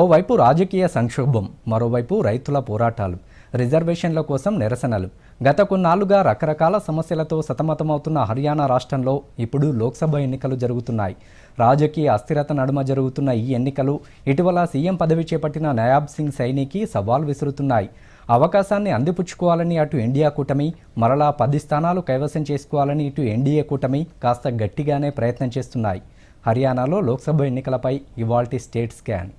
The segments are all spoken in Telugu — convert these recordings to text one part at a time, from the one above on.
ఓవైపు రాజకీయ సంక్షోభం మరోవైపు రైతుల పోరాటాలు రిజర్వేషన్ల కోసం నిరసనలు. గత కొన్నాళ్ళుగా రకరకాల సమస్యలతో సతమతమవుతున్న హర్యానా రాష్ట్రంలో ఇప్పుడు లోక్సభ ఎన్నికలు జరుగుతున్నాయి. రాజకీయ అస్థిరత నడుమ జరుగుతున్న ఈ ఎన్నికలు ఇటీవల సీఎం పదవి చేపట్టిన నయాబ్ సింగ్ సైనికి సవాల్ విసురుతున్నాయి. అవకాశాన్ని అందిపుచ్చుకోవాలని అటు ఇండియా కూటమి మరలా పది స్థానాలు కైవసం చేసుకోవాలని ఇటు ఎన్డీఏ కూటమి కాస్త గట్టిగానే ప్రయత్నం చేస్తున్నాయి. హర్యానాలో లోక్సభ ఎన్నికలపై ఇవాల్టి స్టేట్ స్కాన్.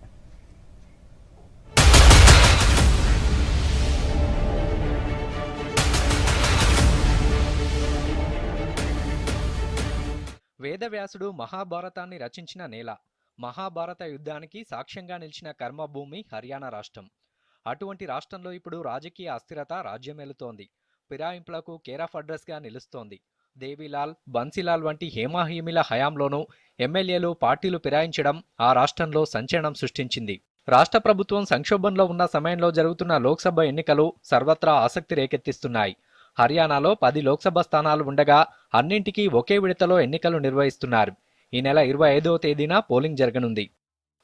వేదవ్యాసుడు మహాభారతాన్ని రచించిన నేల. మహాభారత యుద్ధానికి సాక్ష్యంగా నిలిచిన కర్మభూమి హర్యానా రాష్ట్రం. అటువంటి రాష్ట్రంలో ఇప్పుడు రాజకీయ అస్థిరత రాజ్యమేలుతోంది. ఫిరాయింపులకు కేర్ ఆఫ్ అడ్రస్గా నిలుస్తోంది. దేవిలాల్ బన్సీలాల్ వంటి హేమాహీమిల హయాంలోనూ ఎమ్మెల్యేలు పార్టీలు ఫిరాయించడం ఆ రాష్ట్రంలో సంచలనం సృష్టించింది. రాష్ట్ర ప్రభుత్వం సంక్షోభంలో ఉన్న సమయంలో జరుగుతున్న లోక్సభ ఎన్నికలు సర్వత్రా ఆసక్తి రేకెత్తిస్తున్నాయి. హర్యానాలో పది లోక్సభ స్థానాలు ఉండగా అన్నింటికీ ఒకే విడతలో ఎన్నికలు నిర్వహిస్తున్నారు. ఈ నెల ఇరవై ఐదవ తేదీన పోలింగ్ జరగనుంది.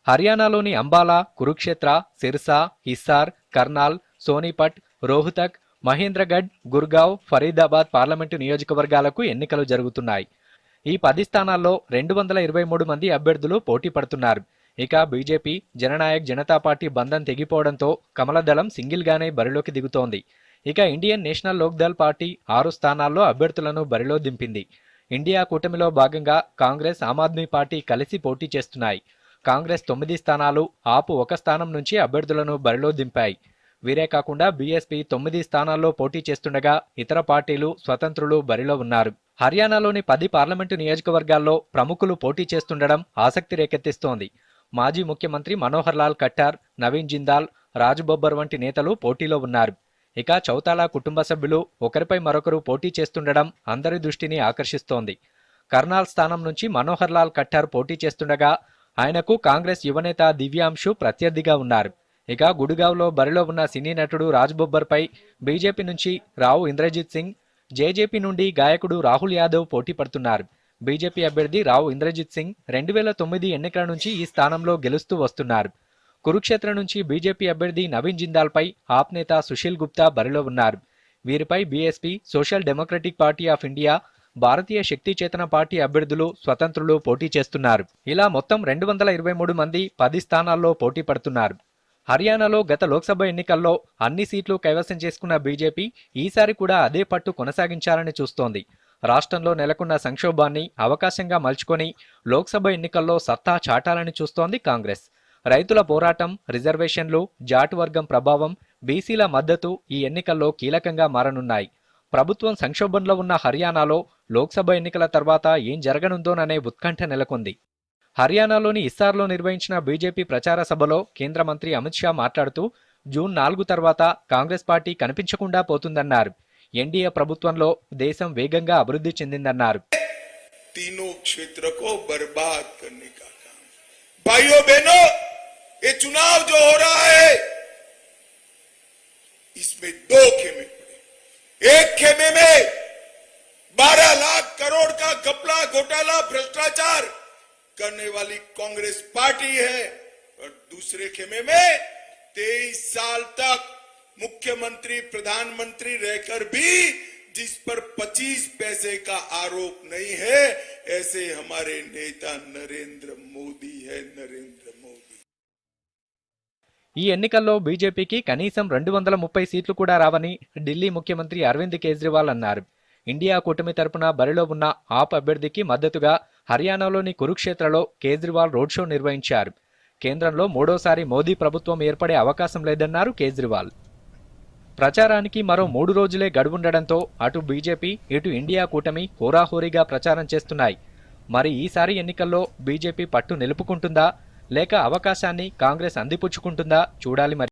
హర్యానాలోని అంబాలా కురుక్షేత్ర సిర్సా హిస్సార్ కర్నాల్ సోనీపట్ రోహ్తక్ మహేంద్రగఢ్ గుర్గావ్ ఫరీదాబాద్ పార్లమెంటు నియోజకవర్గాలకు ఎన్నికలు జరుగుతున్నాయి. ఈ పది స్థానాల్లో రెండు వందల ఇరవై మూడు మంది అభ్యర్థులు పోటీ పడుతున్నారు. ఇక బీజేపీ జననాయక్ జనతా పార్టీ బంధం తెగిపోవడంతో కమలదళం సింగిల్గానే బరిలోకి దిగుతోంది. ఇక ఇండియన్ నేషనల్ లోక్దల్ పార్టీ ఆరు స్థానాల్లో అభ్యర్థులను బరిలో దింపింది. ఇండియా కూటమిలో భాగంగా కాంగ్రెస్ ఆమ్ ఆద్మీ పార్టీ కలిసి పోటీ చేస్తున్నాయి. కాంగ్రెస్ తొమ్మిది స్థానాలు ఆపు ఒక స్థానం నుంచి అభ్యర్థులను బరిలో దింపాయి. వీరే కాకుండా బీఎస్పీ తొమ్మిది స్థానాల్లో పోటీ చేస్తుండగా ఇతర పార్టీలు స్వతంత్రులు బరిలో ఉన్నారు. హర్యానాలోని పది పార్లమెంటు నియోజకవర్గాల్లో ప్రముఖులు పోటీ చేస్తుండడం ఆసక్తి రేకెత్తిస్తోంది. మాజీ ముఖ్యమంత్రి మనోహర్ లాల్ ఖట్టార్ నవీన్ జిందాల్ రాజ్ బొబ్బర్ వంటి నేతలు పోటీలో ఉన్నారు. ఇక చౌతాలా కుటుంబ సభ్యులు ఒకరిపై మరొకరు పోటీ చేస్తుండడం అందరి దృష్టిని ఆకర్షిస్తోంది. కర్నాల్ స్థానం నుంచి మనోహర్ లాల్ కట్టార్ పోటీ చేస్తుండగా ఆయనకు కాంగ్రెస్ యువనేత దివ్యాంశు ప్రత్యర్థిగా ఉన్నారు. ఇక గుడిగావ్లో బరిలో ఉన్న సినీ నటుడు రాజ్ బొబ్బర్పై బీజేపీ నుంచి రావు ఇంద్రజిత్ సింగ్ జేజేపీ నుండి గాయకుడు రాహుల్ యాదవ్ పోటీ పడుతున్నారు. బీజేపీ అభ్యర్థి రావు ఇంద్రజిత్ సింగ్ రెండు వేల తొమ్మిది ఎన్నికల నుంచి ఈ స్థానంలో గెలుస్తూ వస్తున్నారు. కురుక్షేత్ర నుంచి బీజేపీ అభ్యర్థి నవీన్ జిందాల్పై ఆప్ నేత సుశీల్ గుప్తా బరిలో ఉన్నారు. వీరిపై BSP social democratic party of India Bharatiya Shakti Chetna party అభ్యర్థులు స్వతంత్రులు పోటీ చేస్తున్నారు. ఇలా మొత్తం రెండు వందల ఇరవై మూడు మంది పది స్థానాల్లో పోటీ పడుతున్నారు. హర్యానాలో గత లోక్సభ ఎన్నికల్లో అన్ని సీట్లు కైవసం చేసుకున్న బీజేపీ ఈసారి కూడా అదే పట్టు కొనసాగించాలని చూస్తోంది. రాష్ట్రంలో నెలకొన్న సంక్షోభాన్ని అవకాశంగా మలుచుకొని లోక్సభ ఎన్నికల్లో సత్తా చాటాలని చూస్తోంది కాంగ్రెస్. రైతుల పోరాటం రిజర్వేషన్లు జాట్ వర్గం ప్రభావం బీసీల మద్దతు ఈ ఎన్నికల్లో కీలకంగా మారనున్నాయి. ప్రభుత్వం సంక్షోభంలో ఉన్న హర్యానాలో లోక్సభ ఎన్నికల తర్వాత ఏం జరగనుందోననే ఉత్కంఠ నెలకొంది. హర్యానాలోని ఇస్సార్లో నిర్వహించిన బీజేపీ ప్రచార సభలో కేంద్ర మంత్రి అమిత్ షా మాట్లాడుతూ జూన్ నాలుగు తర్వాత కాంగ్రెస్ పార్టీ కనిపించకుండా పోతుందన్నారు. ఎన్డీఏ ప్రభుత్వంలో దేశం వేగంగా అభివృద్ధి చెందిందన్నారు. ये चुनाव जो हो रहा है, इसमें दो खेमे पड़े। एक खेमे में 12 लाख करोड़ का घपला घोटाला, भ्रष्टाचार करने वाली कांग्रेस पार्टी है और दूसरे खेमे में तेईस साल तक मुख्यमंत्री, प्रधानमंत्री रहकर भी जिस पर 25 पैसे का आरोप नहीं है, ऐसे हमारे नेता नरेंद्र मोदी है, नरेंद्र मोदी। ఈ ఎన్నికల్లో బీజేపీకి కనీసం రెండు వందల ముప్పై సీట్లు కూడా రావని ఢిల్లీ ముఖ్యమంత్రి అరవింద్ కేజ్రీవాల్ అన్నారు. ఇండియా కూటమి తరపున బరిలో ఉన్న ఆప్ అభ్యర్థికి మద్దతుగా హర్యానాలోని కురుక్షేత్రలో కేజ్రీవాల్ రోడ్ షో నిర్వహించారు. కేంద్రంలో మూడోసారి మోదీ ప్రభుత్వం ఏర్పడే అవకాశం లేదన్నారు కేజ్రీవాల్. ప్రచారానికి మరో మూడు రోజులే గడువుండడంతో అటు బీజేపీ ఇటు ఇండియా కూటమి హోరాహోరీగా ప్రచారం చేస్తున్నాయి. మరి ఈసారి ఎన్నికల్లో బీజేపీ పట్టు నిలుపుకుంటుందా? లేక అవకాశాన్ని కాంగ్రెస్ అందిపుచ్చుకుంటుందా? చూడాలి మరి.